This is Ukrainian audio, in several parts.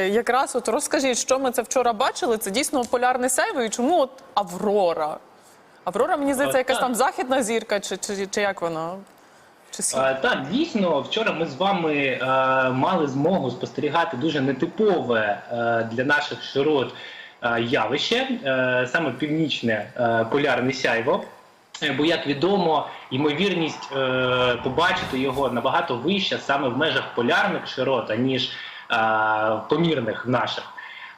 Якраз от розкажіть, що ми це вчора бачили. Це дійсно полярне сяйво, і чому от Аврора? Аврора, мені здається, якась там західна зірка, чи, чи, чи як вона? Чи Так, дійсно, вчора ми з вами е, мали змогу спостерігати дуже нетипове е, для наших широт е, явище, е, саме північне е, полярне сяйво. Е, Бо, як відомо, ймовірність е, побачити його набагато вища саме в межах полярних широт, аніж е, помірних наших.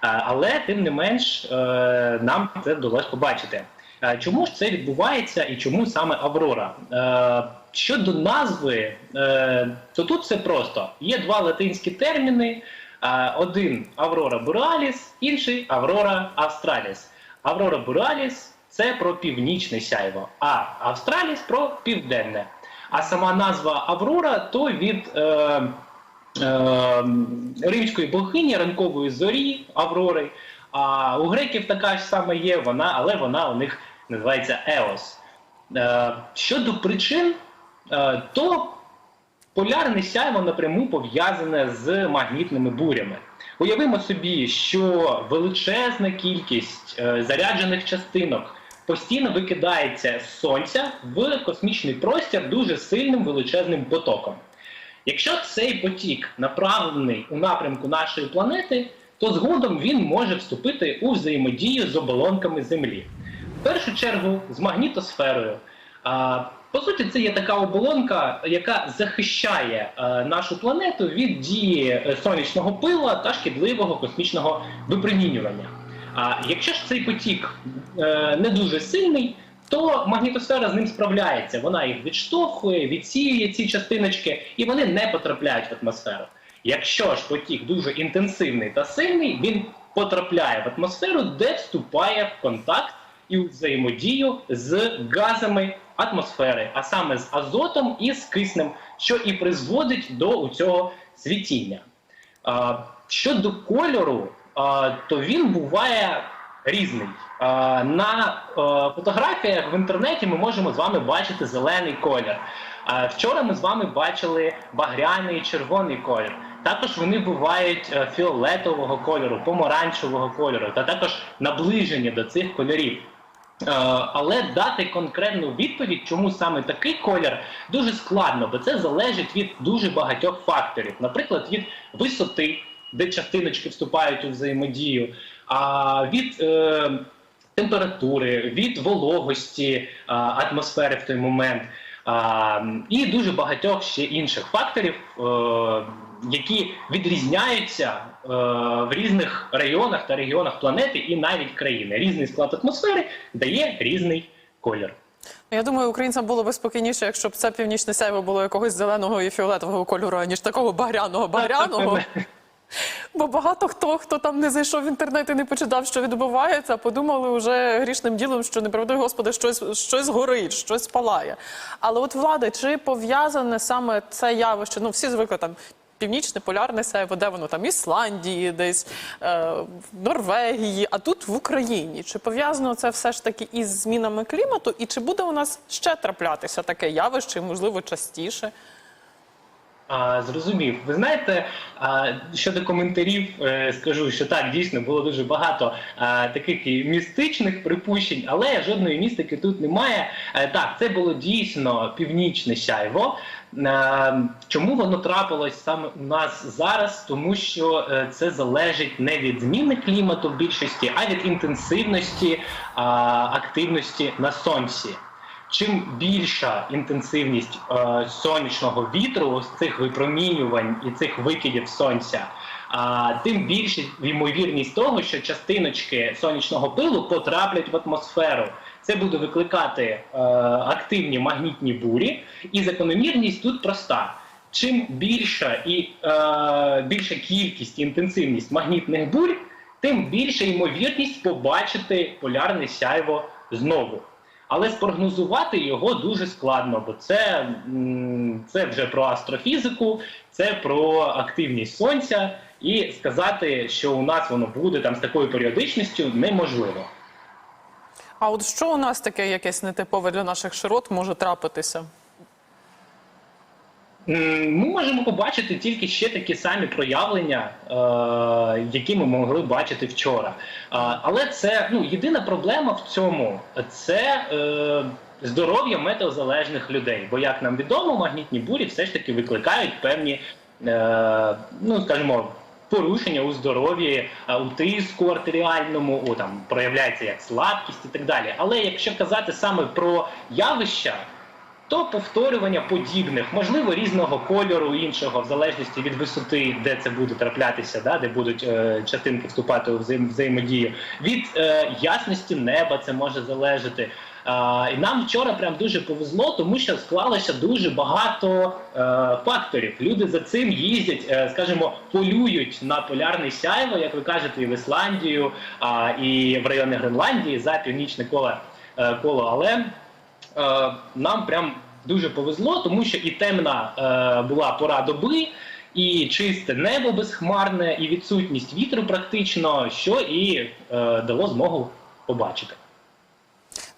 Е, Але тим не менш е, нам це вдалося побачити. Е, Чому ж це відбувається і чому саме Аврора? Е, Щодо назви, е, то тут все просто. Є два латинські терміни: Е, один Аврора Бореаліс, інший Аврора Австраліс. Аврора Бореаліс це про північне сяйво, а Австраліс про південне. А сама назва Аврора то від е, е, римської богині ранкової зорі Аврори. А у греків така ж сама є вона, але вона у них називається Еос. Е, щодо причин, е, то полярне сяйво напряму пов'язане з магнітними бурями. Уявимо собі, що величезна кількість е, заряджених частинок постійно викидається з сонця в космічний простір дуже сильним величезним потоком. Якщо цей потік направлений у напрямку нашої планети, то згодом він може вступити у взаємодію з оболонками Землі. В першу чергу з магнітосферою. По суті, це є така оболонка, яка захищає е, нашу планету від дії е, сонячного пила та шкідливого космічного випромінювання. А якщо ж цей потік е, не дуже сильний, то магнітосфера з ним справляється. Вона їх відштовхує, відсіює ці частиночки, і вони не потрапляють в атмосферу. Якщо ж потік дуже інтенсивний та сильний, він потрапляє в атмосферу, де вступає в контакт і взаємодію з газами атмосфери, а саме з азотом і з киснем, що і призводить до цього світіння. Щодо кольору, то він буває різний. На е, фотографіях в інтернеті ми можемо з вами бачити зелений колір. Вчора ми з вами бачили багряний і червоний колір. Також вони бувають е, фіолетового кольору, помаранчевого кольору, та також наближені до цих кольорів. Е, Але дати конкретну відповідь, чому саме такий колір, дуже складно, бо це залежить від дуже багатьох факторів. Наприклад, від висоти, де частиночки вступають у взаємодію, а від е, температури, від вологості а, атмосфери в той момент. А, і дуже багатьох ще інших факторів, е, які відрізняються е, в різних районах та регіонах планети і навіть країни. Різний склад атмосфери дає різний колір. Я думаю, українцям було би спокійніше, якщо б це північне сяйво було якогось зеленого і фіолетового кольору, ніж такого багряного багряного. Бо багато хто, хто там не зайшов в інтернет і не почитав, що відбувається, подумали вже грішним ділом, що не правди, Господи, щось, щось горить, щось палає. Але от влада, чи пов'язане саме це явище? Ну, всі звикли там. Північне полярне сяйво, де воно там Ісландії, десь е, Норвегії, а тут в Україні. Чи пов'язано це все ж таки із змінами клімату? І чи буде у нас ще траплятися таке явище, можливо, частіше? А, зрозумів. Ви знаєте, а, щодо коментарів, е, скажу, що так, дійсно було дуже багато а, таких і містичних припущень, але жодної містики тут немає. Е, так, це було дійсно північне сяйво. Е, Чому воно трапилось саме у нас зараз? Тому що е, це залежить не від зміни клімату в більшості, а від інтенсивності а, активності на сонці. Чим більша інтенсивність е, сонячного вітру, ось цих випромінювань і цих викидів сонця, тим більша ймовірність того, що частиночки сонячного пилу потраплять в атмосферу. Це буде викликати е, активні магнітні бурі, і закономірність тут проста. Чим більша і е, більша кількість і інтенсивність магнітних бурь, тим більша ймовірність побачити полярне сяйво знову. Але спрогнозувати його дуже складно, бо це, це вже про астрофізику, це про активність сонця, і сказати, що у нас воно буде там з такою періодичністю, неможливо. А от що у нас таке якесь нетипове для наших широт може трапитися? Ми можемо побачити тільки ще такі самі проявлення, е, які ми могли бачити вчора. А, але це ну єдина проблема в цьому це е, здоров'я метеозалежних людей. Бо, як нам відомо, магнітні бурі все ж таки викликають певні, е, ну скажімо. Порушення у здоров'ї, е, у тиску артеріальному, у там проявляється як слабкість і так далі. Але якщо казати саме про явища, то повторювання подібних, можливо, різного кольору іншого, в залежності від висоти, де це буде траплятися, да, де будуть е, частинки вступати у взаєм, взаємодію, від е, ясності неба це може залежати. А, і нам вчора прям дуже повезло, тому що склалося дуже багато е, факторів. Люди за цим їздять, е, скажімо, полюють на полярне сяйво, як ви кажете, і в Ісландію, а, і в райони Гренландії за північне коло, е, коло. Але нам прям дуже повезло, тому що і темна е, була пора доби, і чисте небо безхмарне, і відсутність вітру практично, що і е, дало змогу побачити.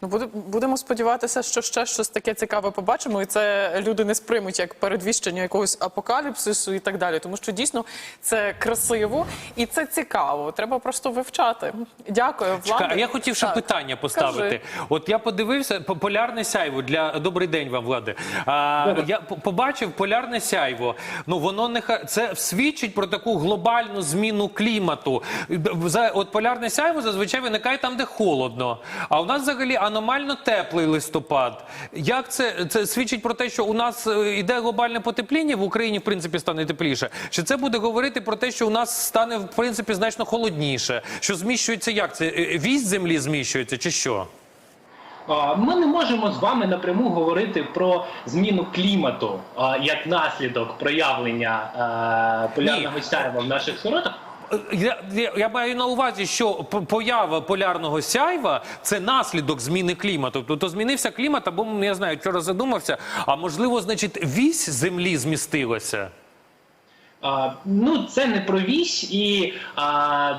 Ну, буде- будемо сподіватися, що ще щось таке цікаве побачимо, і це люди не сприймуть як передвіщення якогось апокаліпсису і так далі. Тому що дійсно це красиво і це цікаво. Треба просто вивчати. Дякую. Чекай, а я хотів ще Так, питання поставити. кажи. От я подивився полярне сяйво для добрий день вам, влади. А, я побачив полярне сяйво. Ну воно не ха- це свідчить про таку глобальну зміну клімату. За от полярне сяйво зазвичай виникає там, де холодно. А у нас взагалі аномально теплий листопад. Як це це свідчить про те, що у нас е, іде глобальне потепління в Україні, в принципі, стане тепліше? Чи це буде говорити про те, що у нас стане в принципі значно холодніше? Що зміщується як це? Е, Вісь землі зміщується, чи що? Ми не можемо з вами напряму говорити про зміну клімату як наслідок проявлення е, полярного сяйва в наших широтах. Я, я, я маю на увазі, що поява полярного сяйва це наслідок зміни клімату. Тобто змінився клімат, або я знаю, вчора задумався. А можливо, значить, вісь землі змістилася. А, ну, це не про вісь, і а,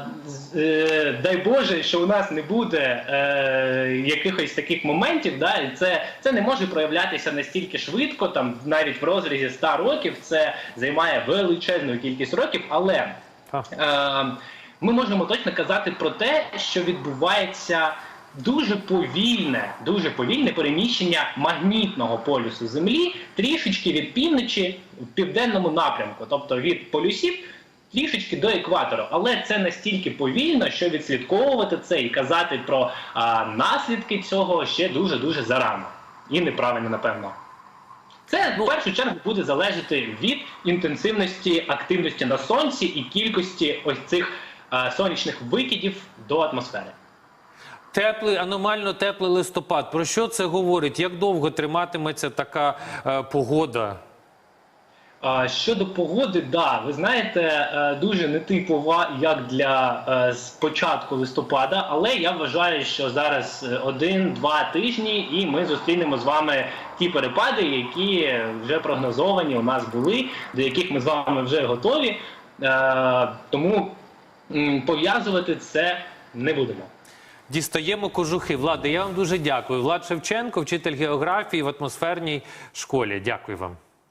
е, дай Боже, що у нас не буде е, якихось таких моментів. Да, і це, це не може проявлятися настільки швидко, там навіть в розрізі 100 років це займає величезну кількість років, але ми можемо точно казати про те, що відбувається дуже повільне, дуже повільне переміщення магнітного полюсу Землі трішечки від півночі в південному напрямку, тобто від полюсів. Трішечки до екватору, але це настільки повільно, що відслідковувати це і казати про а, наслідки цього ще дуже дуже зарано і неправильно, напевно. Це в першу чергу буде залежати від інтенсивності активності на сонці і кількості ось цих е, сонячних викидів до атмосфери. Теплий, аномально теплий листопад. Про що це говорить? Як довго триматиметься така е, погода? Щодо погоди, да, ви знаєте, е, дуже нетипова як для е, початку листопада, але я вважаю, що зараз е, один-два тижні, і ми зустрінемо з вами ті перепади, які вже прогнозовані у нас були, до яких ми з вами вже готові. Тому пов'язувати це не будемо. Дістаємо кожухи. Влади, я вам дуже дякую. Влад Шевченко, вчитель географії в атмосферній школі. Дякую вам.